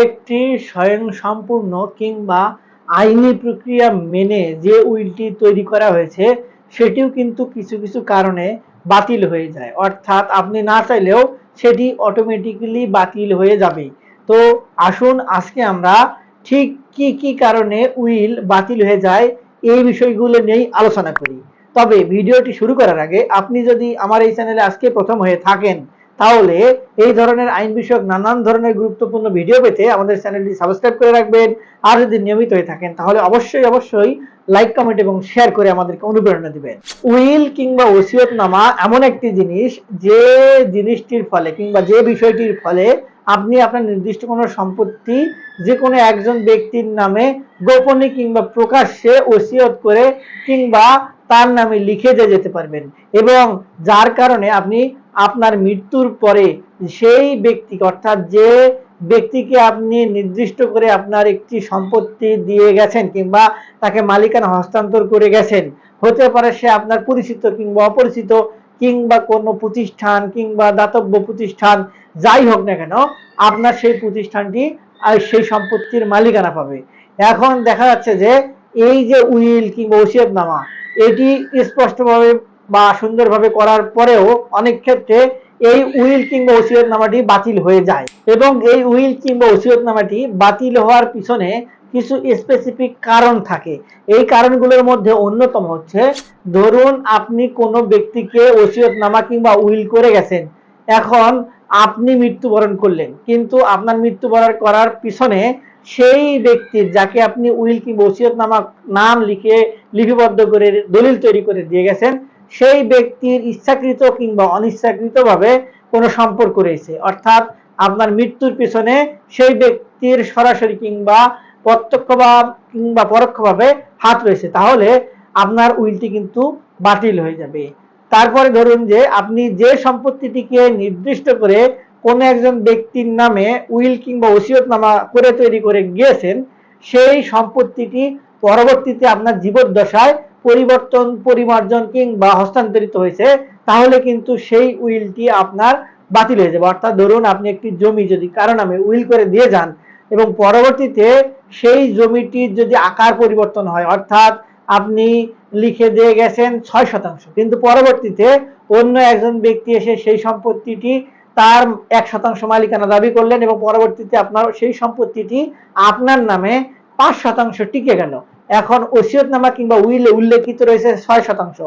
একটি স্বয়ং সম্পূর্ণ কিংবা আইনি প্রক্রিয়া মেনে যে উইলটি তৈরি করা হয়েছে, সেটিও কিন্তু কিছু কিছু কারণে বাতিল হয়ে যায়। অর্থাৎ আপনি না চাইলেও সেটি অটোমেটিক্যালি বাতিল হয়ে যাবে তো আসুন আজকে আমরা ঠিক কি কি কারণে উইল বাতিল হয়ে যায় এই বিষয়গুলো নিয়েই আলোচনা করি। তবে ভিডিওটি শুরু করার আগে আপনি যদি আমার এই চ্যানেলে আজকে প্রথম হয়ে থাকেন তাহলে এই ধরনের আইন বিষয়ক নানান ধরনের গুরুত্বপূর্ণ ভিডিও পেতে আমাদের চ্যানেলটি সাবস্ক্রাইব করে রাখবেন। আর যদি নিয়মিত হয়ে থাকেন, তাহলে অবশ্যই অবশ্যই লাইক কমেন্ট এবং শেয়ার করে আমাদেরকে অনুপ্রেরণা দিবেন। উইল কিংবা ওসিয়তনামা এমন একটি জিনিস যে জিনিসটির ফলে কিংবা যে বিষয়টির ফলে আপনি আপনার নির্দিষ্ট কোনো সম্পত্তি যে কোনো একজন ব্যক্তির নামে গোপনে কিংবা প্রকাশ্যে ওসিয়ত করে কিংবা তার নামে লিখে দিয়ে যেতে পারবেন। এবং যার কারণে আপনি আপনার মৃত্যুর পরে সেই ব্যক্তি অর্থাৎ যে ব্যক্তিকে আপনি নির্দিষ্ট করে আপনার একটি সম্পত্তি দিয়ে গেছেন কিংবা তাকে মালিকানা হস্তান্তর করে গেছেন, হতে পারে সে আপনার পরিচিত কিংবা অপরিচিত, কিংবা কোনো প্রতিষ্ঠান কিংবা দাতব্য প্রতিষ্ঠান, যাই হোক না কেন, আপনার সেই প্রতিষ্ঠানটি আর সেই সম্পত্তির মালিকানা পাবে। এখন দেখা যাচ্ছে যে এই যে উইল কিংবা ওসিয়তনামা, এটি স্পষ্টভাবে বা সুন্দরভাবে করার পরেও অনেক ক্ষেত্রে এই উইল কিংবা ওসিয়তনামাটি বাতিল হয়ে যায়। এবং এই উইল কিংবা ওসিয়তনামাটি বাতিল হওয়ার পিছনে কিছু স্পেসিফিক কারণ থাকে। এই কারণগুলোর মধ্যে অন্যতম হচ্ছে, ধরুন আপনি কোনো ব্যক্তিকে ওসিয়তনামা কিংবা উইল করে গেছেন। এখন আপনি মৃত্যুবরণ করলেন, কিন্তু আপনার মৃত্যুবরণ করার পিছনে সেই ব্যক্তির যাকে আপনি উইল কিংবা ওসিয়তনামা নাম লিখে লিপিবদ্ধ করে দলিল তৈরি করে দিয়ে গেছেন সেই ব্যক্তির ইচ্ছাকৃত কিংবা অনিচ্ছাকৃতভাবে কোনো সম্পর্ক রয়েছে। অর্থাৎ আপনার মৃত্যুর পিছনে সেই ব্যক্তির সরাসরি কিংবা প্রত্যক্ষ বা কিংবা পরোক্ষভাবে হাত রয়েছে। তাহলে আপনার উইলটি কিন্তু বাতিল হয়ে যাবে। তারপরে ধরুন যে আপনি যে সম্পত্তিটিকে নির্দিষ্ট করে কোনো একজন ব্যক্তির নামে উইল কিংবা ওসিয়তনামা করে তৈরি করে গিয়েছেন, সেই সম্পত্তিটি পরবর্তীতে আপনার জীবদ্দশায় পরিবর্তন, পরিমার্জন কিংবা হস্তান্তরিত হয়েছে, তাহলে কিন্তু সেই উইলটি আপনার বাতিল হয়ে যাবে। অর্থাৎ ধরুন আপনি একটি জমি যদি কারও নামে উইল করে দিয়ে যান এবং পরবর্তীতে সেই জমিটির যদি আকার পরিবর্তন হয়, অর্থাৎ আপনি লিখে দিয়ে গেছেন ছয় শতাংশ, কিন্তু পরবর্তীতে অন্য একজন ব্যক্তি এসে সেই সম্পত্তিটি তার এক শতাংশ মালিকানা দাবি করলেন এবং পরবর্তীতে আপনার সেই সম্পত্তিটি আপনার নামে পাঁচ শতাংশ টিকে গেল। এখন ওসিয়তনামা কিংবা উইলে উল্লেখিত রয়েছে ছয় শতাংশ।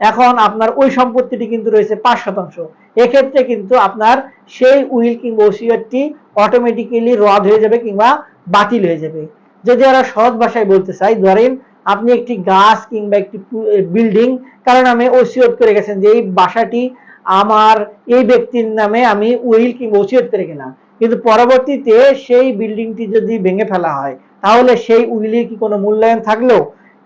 এখন আপনার ওই সম্পত্তিটি কিন্তু রয়েছে পাঁচ শতাংশ। এক্ষেত্রে কিন্তু আপনার সেই উইল কিংবা ওসিয়তটি অটোমেটিক্যালি রদ হয়ে যাবে কিংবা বাতিল হয়ে যাবে। যদি আমরা সহজ ভাষায় বলতে চাই, ধরেন আপনি একটি গাছ কিংবা একটি বিল্ডিং কারণ আমি ওসিয়ত করে গেছেন যে এই বাসাটি আমার এই ব্যক্তির নামে আমি উইল কিংবা ওসিয়ত করে গেলাম। কিন্তু পরবর্তীতে সেই বিল্ডিংটি যদি ভেঙে ফেলা হয়, তাহলে সেই উইলের কি কোনো মূল্যায়ন থাকল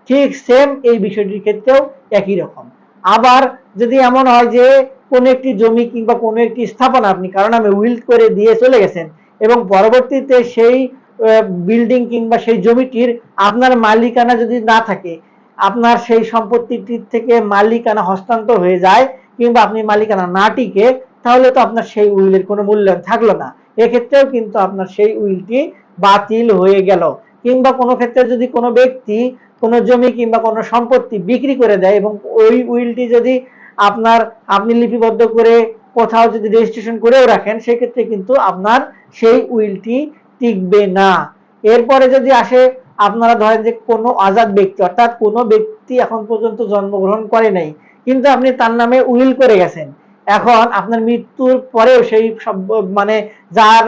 ঠিক সেম এই বিষয়টির ক্ষেত্রেও একই রকম। আবার যদি এমন হয় যে কোনো একটি জমি কিংবা কোনো একটি স্থাপনা আপনি কারণ আমি উইল করে দিয়ে চলে গেছেন এবং পরবর্তীতে সেই বিল্ডিং কিংবা সেই জমিটির আপনার মালিকানা যদি না থাকে, আপনার সেই সম্পত্তিটির থেকে মালিকানা হস্তান্তর হয়ে যায় কিংবা আপনি মালিকানা না টিকে, তাহলে তো আপনার সেই উইলের কোনো মূল্যায়ন থাকল না। এক্ষেত্রেও কিন্তু আপনার সেই উইলটি বাতিল হয়ে গেল। কিংবা কোনো ক্ষেত্রে যদি কোনো ব্যক্তি কোনো জমি কিংবা কোনো সম্পত্তি বিক্রি করে দেয় এবং ওই উইলটি যদি আপনার আপনি লিপিবদ্ধ করে কোথাও যদি রেজিস্ট্রেশন করেও রাখেন, সেক্ষেত্রে কিন্তু আপনার সেই উইলটি টিকবে না। এরপরে যদি আসে, আপনারা ধরেন যে কোনো আজাদ ব্যক্তি, অর্থাৎ কোনো ব্যক্তি এখন পর্যন্ত জন্মগ্রহণ করে নাই কিন্তু আপনি তার নামে উইল করে গেছেন। এখন আপনার মৃত্যুর পরেও সেই মানে যার,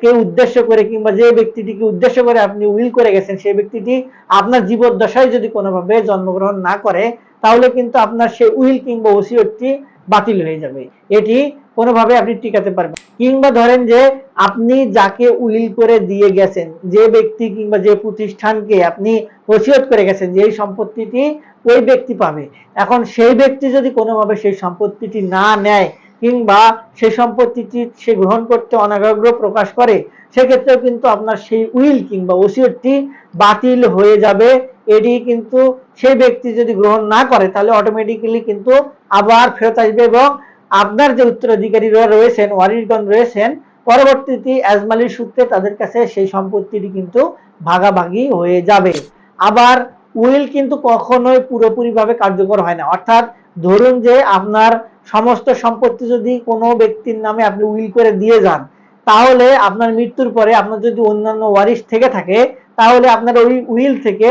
কে উদ্দেশ্য করে কিংবা যে ব্যক্তিটিকে উদ্দেশ্য করে আপনি উইল করে গেছেন, সেই ব্যক্তিটি আপনার জীবদ্দশায় যদি কোনোভাবে জন্মগ্রহণ না করে, তাহলে কিন্তু আপনার সেই উইল কিংবা ওসিয়তটি বাতিল হয়ে যাবে। এটি কোনোভাবে আপনি টিকাতে পারবেন। কিংবা ধরেন যে আপনি যাকে উইল করে দিয়ে গেছেন, যে ব্যক্তি কিংবা যে প্রতিষ্ঠানকে আপনি ওসিয়ত করে গেছেন, যে সম্পত্তিটি ওই ব্যক্তি পাবে। এখন সেই ব্যক্তি যদি কোনোভাবে সেই সম্পত্তিটি না নেয়, কিংবা সেই সম্পত্তিটি সে গ্রহণ করতে অনাগ্রহ প্রকাশ করে, সেক্ষেত্রেও কিন্তু আপনার সেই উইল কিংবা ওসিয়তটি বাতিল হয়ে যাবে। এটি কিন্তু সেই ব্যক্তি যদি গ্রহণ না করে, তাহলে অটোমেটিক্যালি কিন্তু আবার ফেরত আসবে এবং আপনার যে উত্তরাধিকারীরা রয়েছেন, ওয়ারিশগণ রয়েছেন, পরবর্তীতে আজমালির সূত্রে তাদের কাছে সেই সম্পত্তিটি কিন্তু ভাগাভাগি হয়ে যাবে। আবার উইল কিন্তু কখনোই পুরোপুরিভাবে কার্যকর হয় না। অর্থাৎ ধরুন যে আপনার সমস্ত সম্পত্তি যদি কোনো ব্যক্তির নামে আপনি উইল করে দিয়ে যান, তাহলে আপনার মৃত্যুর পরে আপনার যদি অন্যান্য ওয়ারিশ থেকে থাকে, তাহলে আপনার ওই উইল থেকে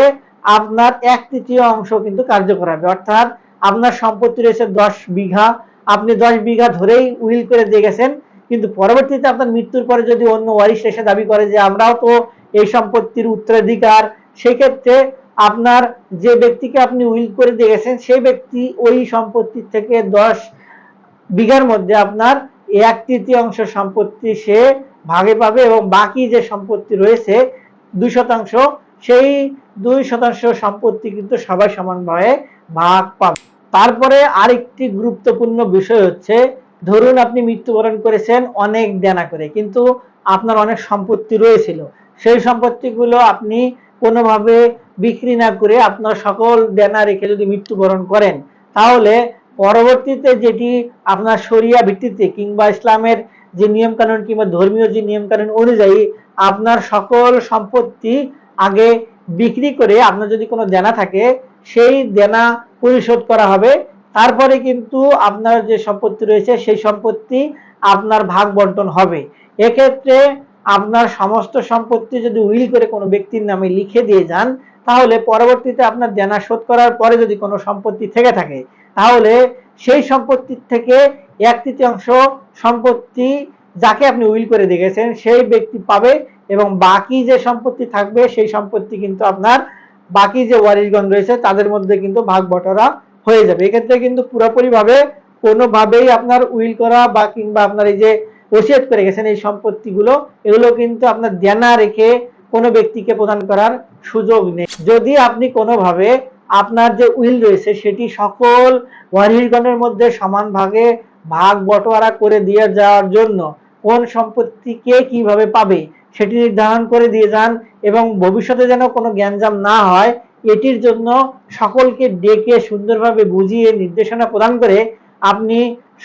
আপনার এক তৃতীয় অংশ কিন্তু কার্যকর হবে। অর্থাৎ আপনার সম্পত্তি রয়েছে দশ বিঘা আপনি দশ বিঘা ধরেই উইল করে দিয়ে গেছেন, কিন্তু পরবর্তীতে আপনার মৃত্যুর পরে যদি অন্য ওয়ারিশ এসে দাবি করে যে আমরাও তো এই সম্পত্তির উত্তরাধিকার, সেক্ষেত্রে আপনার যে ব্যক্তিকে আপনি উইল করে দিয়ে গেছেন, সেই ব্যক্তি ওই সম্পত্তির থেকে দশ বিঘার মধ্যে আপনার এক তৃতীয়াংশ সম্পত্তি সে ভাগে পাবে এবং বাকি যে সম্পত্তি রয়েছে দুই শতাংশ, সেই দুই শতাংশ সম্পত্তি কিন্তু সবাই সমানভাবে ভাগ পাবে। তারপরে আরেকটি গুরুত্বপূর্ণ বিষয় হচ্ছে, ধরুন আপনি মৃত্যুবরণ করেছেন অনেক দেনা করে, কিন্তু আপনার অনেক সম্পত্তি রয়েছিল। সেই সম্পত্তিগুলো আপনি কোনোভাবে বিক্রি না করে আপনার সকল দেনা রেখে যদি মৃত্যুবরণ করেন, তাহলে পরবর্তীতে যেটি আপনার শরিয়া ভিত্তিতে কিংবা ইসলামের যে নিয়ম কানুন কিংবা ধর্মীয় যে নিয়ম কানুন অনুযায়ী আপনার সকল সম্পত্তি আগে বিক্রি করে আপনার যদি কোনো দেনা থাকে সেই দেনা পরিশোধ করা হবে। তারপরে কিন্তু আপনার যে সম্পত্তি রয়েছে, সেই সম্পত্তি আপনার ভাগ বন্টন হবে। এক্ষেত্রে আপনার সমস্ত সম্পত্তি যদি উইল করে কোনো ব্যক্তির নামে লিখে দিয়ে যান, তাহলে পরবর্তীতে আপনার দেনা শোধ করার পরে যদি কোনো সম্পত্তি থেকে থাকে, তাহলে সেই সম্পত্তির থেকে এক তৃতীয়াংশ সম্পত্তি যাকে আপনি উইল করে দেখেছেন, সেই ব্যক্তি পাবে এবং বাকি যে সম্পত্তি থাকবে, সেই সম্পত্তি কিন্তু আপনার বাকি যে ওয়ারিশগণ রয়েছে, তাদের মধ্যে কিন্তু ভাগ বটরা হয়ে যাবে। এক্ষেত্রে কিন্তু পুরোপুরিভাবে কোনোভাবেই আপনার উইল করা বা কিংবা আপনার এই যে ওসিয়ত করে গেছেন এই সম্পত্তিগুলো, এগুলো কিন্তু আপনার দেনা রেখে কোনো ব্যক্তিকে প্রদান করার সুযোগ নেই। যদি আপনি কোনোভাবে আপনার যে উইল রয়েছে, সেটি সকল ওয়ারিশগণের মধ্যে সমান ভাগে ভাগ বটোয়ারা করে দিয়ে যাওয়ার জন্য কোন সম্পত্তি কে কীভাবে পাবে সেটি নির্ধারণ করে দিয়ে যান এবং ভবিষ্যতে যেন কোনো জ্ঞানজাম না হয়, এটির জন্য সকলকে ডেকে সুন্দরভাবে বুঝিয়ে নির্দেশনা প্রদান করে আপনি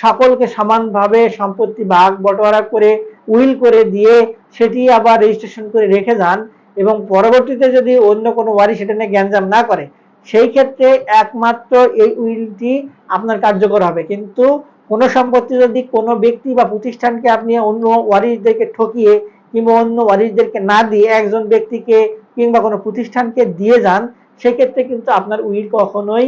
সকলকে সমানভাবে সম্পত্তি ভাগ বটোয়ারা করে, উইল করে দিয়ে সেটি আবার রেজিস্ট্রেশন করে রেখে যান এবং পরবর্তীতে যদি অন্য কোনো ওয়ারি সেটা নিয়ে জ্ঞানজাম না করে, সেই ক্ষেত্রে একমাত্র এই উইলটি আপনার কার্যকর হবে। কিন্তু কোনো সম্পত্তি যদি কোনো ব্যক্তি বা প্রতিষ্ঠানকে আপনি অন্য ওয়ারিশদেরকে ঠকিয়ে কিংবা অন্য ওয়ারিশদেরকে না দিয়ে একজন ব্যক্তিকে কিংবা কোনো প্রতিষ্ঠানকে দিয়ে যান, সেক্ষেত্রে কিন্তু আপনার উইল কখনোই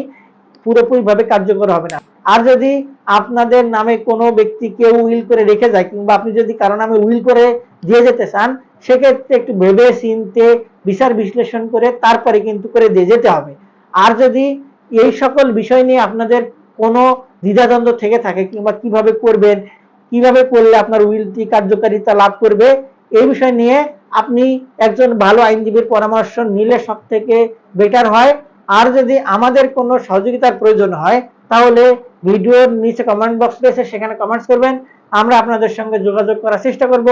পুরোপুরিভাবে কার্যকর হবে না। আর যদি আপনাদের নামে কোনো ব্যক্তি কেউ উইল করে রেখে যায়, কিংবা আপনি যদি কারও নামে উইল করে দিয়ে যেতে চান, সেক্ষেত্রে একটু ভেবে চিনতে, বিচার বিশ্লেষণ করে তারপরে কিন্তু করে দিয়ে যেতে হবে। আর যদি এই সকল বিষয় নিয়ে আপনাদের কোনো দ্বিধাদ্বন্দ্ব থেকে থাকে, কিংবা কীভাবে করবেন, কীভাবে করলে আপনার উইলটি কার্যকারিতা লাভ করবে এই বিষয় নিয়ে আপনি একজন ভালো আইনজীবীর পরামর্শ নিলে সব থেকে বেটার হয়। আর যদি আমাদের কোনো সহযোগিতার প্রয়োজন হয়, তাহলে ভিডিওর নিচে কমেন্ট বক্স রয়েছে, সেখানে কমেন্টস করবেন। আমরা আপনাদের সঙ্গে যোগাযোগ করার চেষ্টা করব।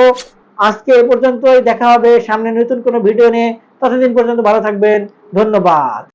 আজকে এ পর্যন্তই, দেখা হবে সামনে নতুন কোনো ভিডিও নিয়ে। ততদিন পর্যন্ত ভালো থাকবেন। ধন্যবাদ।